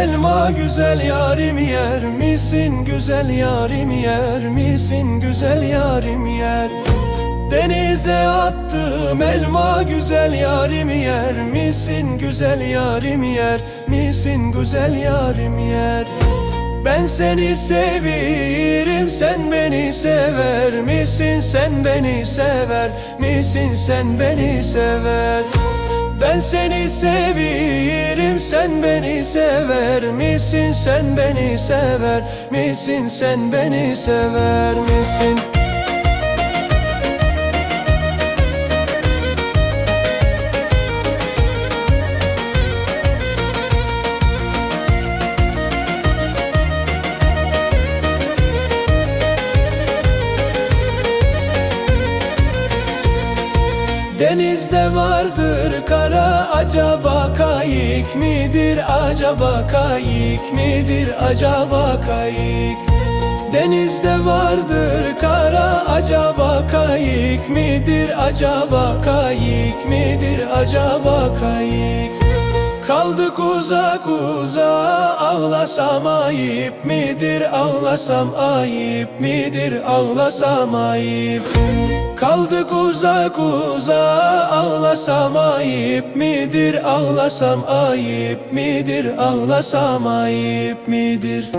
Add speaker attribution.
Speaker 1: elma güzel yarim yer misin? Güzel yarim yer misin? Güzel yarim yer. Denize attım elma güzel yarim yer misin? Güzel yarim yer misin? Güzel yarim yer. Ben seni severim sen beni sever misin? Sen beni sever misin? Sen beni sever ben seni severim sen beni sever misin? Sen beni sever misin? Sen beni sever misin acaba kayık midir acaba kayık midir acaba kayık? Denizde vardır kara acaba kayık midir acaba kayık midir acaba kayık Kaldık uzak uzağa ağlasam ayıp midir? Ağlasam ayıp midir? Ağlasam ayıp. Kaldık uzak uzağa ağlasam ayıp midir? Ağlasam ayıp midir? Ağlasam ayıp midir